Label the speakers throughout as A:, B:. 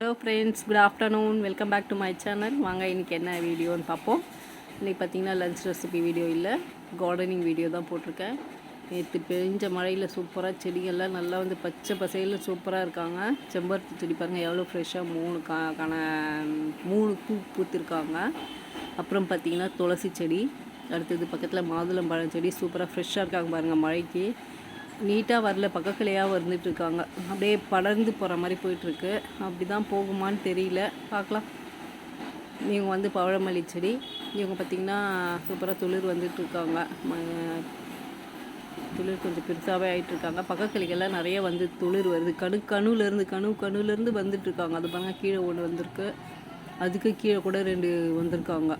A: Hello friends good afternoon welcome back to my channel வாங்க இன்றைக்கி என்ன வீடியோன்னு பார்ப்போம். இன்றைக்கி பார்த்தீங்கன்னா லஞ்ச் ரெசிபி வீடியோ இல்லை. கார்டனிங் வீடியோ தான் போட்டிருக்கேன். நேற்று பெஞ்ச மழையில் சூப்பராக செடிகள்லாம் நல்லா வந்து பச்சை பசையில் சூப்பராக இருக்காங்க. செம்பருத்தி செடி பாருங்கள் எவ்வளோ ஃப்ரெஷ்ஷாக மூணு கா மூணு பூ பூத்திருக்காங்க. அப்புறம் பார்த்தீங்கன்னா துளசி செடி அடுத்தது பக்கத்தில் மாதுளம்பழம் செடி சூப்பராக ஃப்ரெஷ்ஷாக இருக்காங்க பாருங்கள் மழைக்கு. நீட்டாக வரல பக்கக்கிளையாக வந்துட்டு இருக்காங்க அப்படியே படர்ந்து போகிற மாதிரி போயிட்டுருக்கு. அப்படி தான் போகுமான்னு தெரியல. பார்க்கலாம். இவங்க வந்து பவழமல்லி செடி. இவங்க பார்த்திங்கன்னா சூப்பராக துளிர் வந்துட்டு இருக்காங்க ம- துளிர் கொஞ்சம் பெருசாகவே ஆகிட்டுருக்காங்க பக்கக்கிளைகள்லாம் நிறைய வந்து துளிர் வருது. கணு கணுலேருந்து கணு கணுலேருந்து வந்துட்டுருக்காங்க. அது பாருங்கள் கீழே ஒன்று வந்திருக்கு. அதுக்கு கீழே கூட ரெண்டு வந்திருக்காங்க.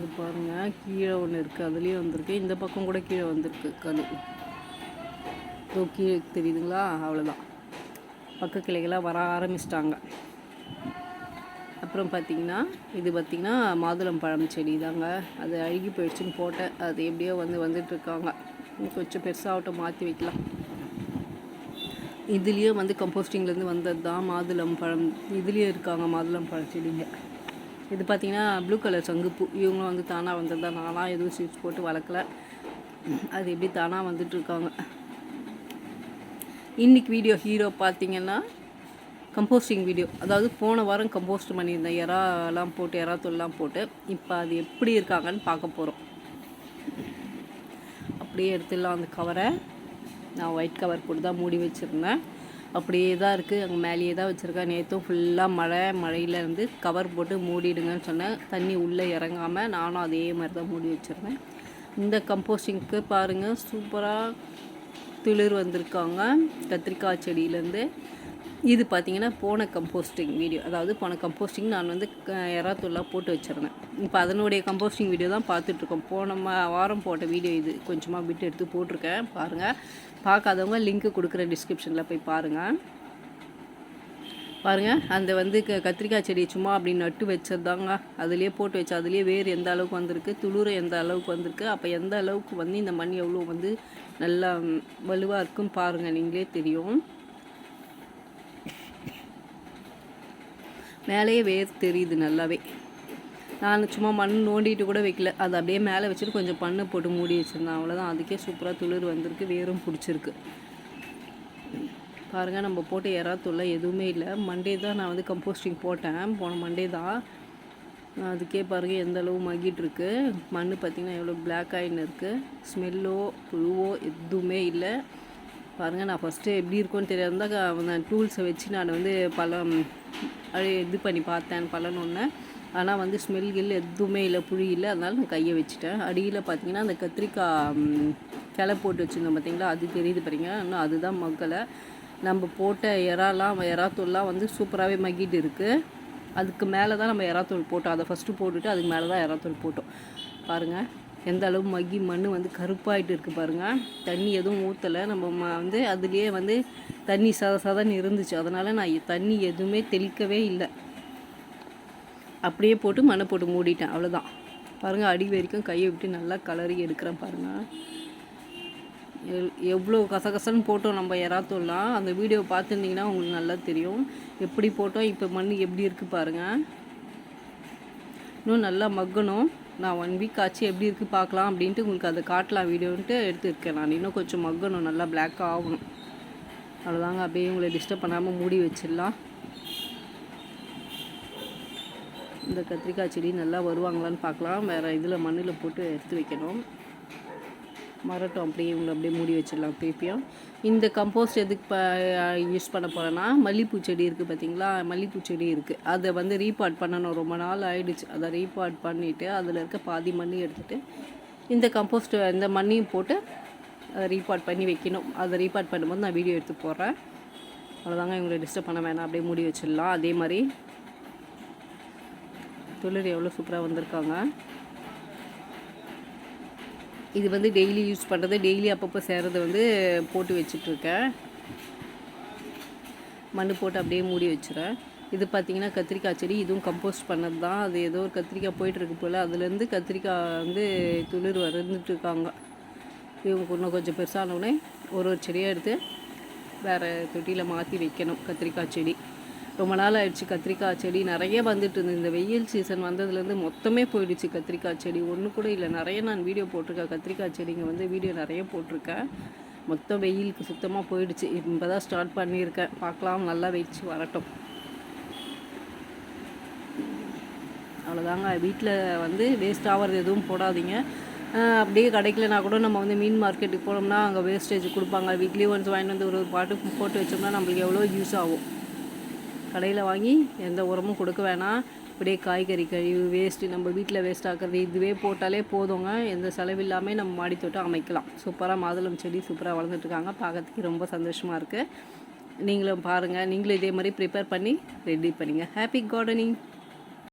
A: அது பாருங்கள் கீழே ஒன்று இருக்குது அதுலேயும் வந்திருக்கு. இந்த பக்கம் கூட கீழே வந்திருக்கு கணு ஸோ கீழே தெரியுதுங்களா? அவ்வளோதான் பக்க கிளைகளாக வர ஆரம்பிச்சிட்டாங்க. அப்புறம் பார்த்தீங்கன்னா இது பார்த்திங்கன்னா மாதுளம் பழம் செடி தாங்க. அது அழுகி போயிடுச்சுன்னு போட்டேன். அது எப்படியோ வந்து வந்துட்டுருக்காங்க கொஞ்சம் பெருசாகட்டும் மாற்றி வைக்கலாம். இதுலேயும் வந்து கம்போஸ்டிங்லேருந்து வந்தது தான் மாதுளம் பழம். இதுலேயும் இருக்காங்க மாதுளம் பழம் செடிங்க. இது பார்த்தீங்கன்னா ப்ளூ கலர் சங்குப்பூ. இவங்களும் வந்து தானாக வந்தது தான் நானாக எதுவும் சீட்ஸ் போட்டு வளர்க்கல. அது எப்படி தானாக வந்துட்டுருக்காங்க இன்றைக்கி வீடியோ ஹீரோ பார்த்தீங்கன்னா கம்போஸ்டிங் வீடியோ அதாவது போன வாரம் கம்போஸ்ட் பண்ணியிருந்தேன். எறாலாம் போட்டு எறா போட்டு. இப்போ அது எப்படி இருக்காங்கன்னு பார்க்க போகிறோம் அப்படியே எடுத்துடலாம் அந்த கவரை நான் ஒயிட் கவர் போட்டு தான் மூடி வச்சுருந்தேன். அப்படியே தான் இருக்குது அங்கே மேலேயே தான் வச்சுருக்கேன் நேற்றும் ஃபுல்லாக மழை மழையிலேருந்து கவர் போட்டு மூடிடுங்கன்னு சொன்னேன் தண்ணி உள்ளே இறங்காமல் நானும் அதே மாதிரி தான் மூடி வச்சுருந்தேன். இந்த கம்போஸ்டிங்க்கு பாருங்கள் சூப்பராக துளிர் வந்திருக்காங்க. கத்திரிக்காய் செடியிலேருந்து இது பார்த்தீங்கன்னா போன கம்போஸ்டிங் வீடியோ அதாவது போன கம்போஸ்டிங் நான் வந்து க- எறாத்தூள்லாம் போட்டு வச்சுருந்தேன். இப்போ அதனுடைய கம்போஸ்டிங் வீடியோ தான் பார்த்துட்ருக்கோம். போன வாரம் போட்ட வீடியோ இது. கொஞ்சமாக விட்டு எடுத்து போட்டிருக்கேன். பாருங்கள் பார்க்காதவங்க லிங்க்கு கொடுக்குற டிஸ்கிரிப்ஷனில் போய் பாருங்கள் பாருங்கள் அந்த வந்து க கத்திரிக்காய் செடி சும்மா அப்படி நட்டு வச்சதாங்க. அதுலேயே போட்டு வச்சு அதுலேயே வேர் எந்த அளவுக்கு வந்திருக்கு துளிர் எந்த அளவுக்கு வந்திருக்கு அப்போ எந்த அளவுக்கு வந்து இந்த மண் எவ்வளோ வந்து நல்லா வலுவாக இருக்கும் பாருங்கள் நீங்களே தெரியும். மேலேயே வேர் தெரியுது நல்லாவே. நான் சும்மா மண் நோண்டிட்டு கூட வைக்கல. அது அப்படியே மேலே வச்சுட்டு கொஞ்சம் பண்ணை போட்டு மூடி வச்சுருந்தேன். அவ்வளோதான் அதுக்கே சூப்பராக துளிர் வந்திருக்கு. வேரும் பிடிச்சிருக்கு. பாருங்கள் நம்ம போட்ட எறாத்தூள்ல எதுவுமே இல்லை. மண்டே தான் நான் வந்து கம்போஸ்டிங் போட்டேன். போன மண்டே தான். அதுக்கே பாருங்கள் எந்த அளவு மகிட்டு மண் பார்த்திங்கன்னா எவ்வளோ பிளாக் ஆகின்னு இருக்குது ஸ்மெல்லோ புழுவோ எதுவுமே இல்லை. பாருங்கள் நான் ஃபஸ்ட்டு எப்படி இருக்கும்னு தெரியாதுதான் அந்த டூல்ஸை வச்சு நான் வந்து பழம் இது பண்ணி பார்த்தேன் பழனொன்று ஆனால் வந்து ஸ்மெல் கில் எதுவுமே இல்லை புழி இல்லை. அதனால் நான் கையை வச்சுட்டேன். அடியில் பார்த்தீங்கன்னா அந்த கத்திரிக்காய் கிளை போட்டு வச்சுருந்தோம் பார்த்தீங்களா? அது தெரியுது பாருங்க. இன்னும் அதுதான் மக்களை நம்ம போட்ட இறாலாம் எறாத்தூள்லாம் வந்து சூப்பராகவே மகிட்டு இருக்குது அதுக்கு மேலே தான் நம்ம எறாத்தூள் போட்டோம். அதை ஃபஸ்ட்டு போட்டுட்டு அதுக்கு மேலே தான் எறாத்தூள் போட்டோம். பாருங்கள் எந்த அளவு மக்கி மண் வந்து கருப்பாகிட்டு இருக்குது பாருங்கள் தண்ணி எதுவும் ஊற்றலை நம்ம ம வந்து அதுலேயே வந்து தண்ணி சத சதன்னு இருந்துச்சு. அதனால் நான் தண்ணி எதுவுமே தெளிக்கவே இல்லை. அப்படியே போட்டு மண்ணை போட்டு மூடிட்டேன். அவ்வளோதான் பாருங்கள் அடி வரைக்கும் கையை விட்டு நல்லா கலரி எடுக்கிறேன் பாருங்கள் எவ்வளோ கசகசன்னு போட்டோம் நம்ம எறாத்தூள்லாம். அந்த வீடியோ பார்த்துருந்தீங்கன்னா உங்களுக்கு நல்லா தெரியும். எப்படி போட்டோம் இப்போ மண் எப்படி இருக்குது பாருங்கள் இன்னும் நல்லா மக்கணும். நான் ஒன் வீக் ஆச்சு எப்படி இருக்குது பார்க்கலாம் அப்படின்ட்டு உங்களுக்கு அதை காட்டலாம் வீடியோன்ட்டு எடுத்துருக்கேன் நான். இன்னும் கொஞ்சம் மக்கணும் நல்லா black ஆகணும். அவ்வளோதாங்க அப்படியே உங்களை டிஸ்டர்ப் பண்ணாமல் மூடி வச்சிடலாம். இந்த கத்திரிக்காய் செடி நல்லா வருவாங்களான்னு பார்க்கலாம். வேறு இதில் மண்ணில் போட்டு எடுத்து வைக்கணும். மரட்டும் அப்படியே இவங்களை அப்படியே மூடி வச்சிடலாம் திருப்பியும் இந்த கம்போஸ்ட் எதுக்கு ப யூஸ் பண்ண போகிறேன்னா மல்லிப்பூ செடி இருக்குது பார்த்தீங்களா மல்லிப்பூ செடி இருக்குது அதை வந்து ரீபாட் பண்ணணும். ரொம்ப நாள் ஆயிடுச்சு. அதை ரீபாட் பண்ணிவிட்டு அதில் இருக்க பாதி மண்ணி எடுத்துகிட்டு இந்த கம்போஸ்ட் இந்த மண்ணையும் போட்டு அதை ரீபாட் பண்ணி வைக்கணும். அதை ரீபாட் பண்ணும்போது நான் வீடியோ எடுத்து போடுறேன். அவ்வளோதாங்க இவங்களை டிஸ்டர்ப் பண்ண வேணாம். அப்படியே மூடி வச்சிடலாம். அதே மாதிரி துளிர் எவ்வளோ சூப்பராக வந்திருக்காங்க. இது வந்து டெய்லி யூஸ் பண்ணுறது டெய்லி அப்பப்போ சேர்றது வந்து போட்டு வச்சிட்ருக்கேன். மண் போட்டு அப்படியே மூடி வச்சுறேன். இது பார்த்திங்கன்னா கத்திரிக்காய் செடி இதுவும் கம்போஸ்ட் பண்ணது தான் அது ஏதோ ஒரு கத்திரிக்காய் போயிட்டுருக்கு போல். அதுலேருந்து கத்திரிக்காய் வந்து துளிர் வந்துட்டுருக்காங்க இவங்க இன்னும் கொஞ்சம் பெருசானவுடனே ஒரு ஒரு செடியாக எடுத்து வேறு தொட்டியில் மாற்றி வைக்கணும் கத்திரிக்காய் செடி. ரொம்ப நாள் ஆயிடுச்சு கத்திரிக்காய் செடி. நிறைய வந்துட்டு இருந்தது. இந்த வெயில் சீசன் வந்ததுலேருந்து மொத்தமே போயிடுச்சு கத்திரிக்காய் செடி. ஒன்று கூட இல்லை. நிறைய நான் வீடியோ போட்டிருக்கேன். கத்திரிக்காய் செடிங்க வந்து வீடியோ நிறைய போட்டிருக்கேன். மொத்தம் வெயிலுக்கு சுத்தமாக போயிடுச்சு. இப்போ தான் ஸ்டார்ட் பண்ணியிருக்கேன். பார்க்கலாம். நல்லா வச்சு வரட்டும். அவ்வளோதாங்க. வீட்டில் வந்து வேஸ்ட் ஆகிறது எதுவும் போடாதீங்க. அப்படியே கிடைக்கலனா கூட நம்ம வந்து மீன் மார்க்கெட்டுக்கு போனோம்னா அங்கே வேஸ்டேஜ் கொடுப்பாங்க. வீக்லி ஒன்ஸ் வாங்கிட்டு வந்து ஒரு ஒரு பாட்டு போட்டு வச்சோம்னா நம்மளுக்கு எவ்வளோ யூஸ் ஆகும். கடையில் வாங்கி எந்த உரமும் கொடுக்க வேணாம். இப்படியே காய்கறி கழிவு வேஸ்ட்டு நம்ம வீட்டில் வேஸ்ட் ஆக்கிறது இதுவே போட்டாலே போதுங்க. எந்த செலவில்லாமல் நம்ம மாடி தோட்டம் அமைக்கலாம் சூப்பராக மாதுளம் செடி சூப்பராக வளர்ந்துட்டுருக்காங்க பார்க்கறதுக்கு ரொம்ப சந்தோஷமாக இருக்குது நீங்களும் பாருங்கள் நீங்களும் இதே மாதிரி ப்ரிப்பேர் பண்ணி ரெடி பண்ணுங்கள் ஹாப்பி கார்டனிங்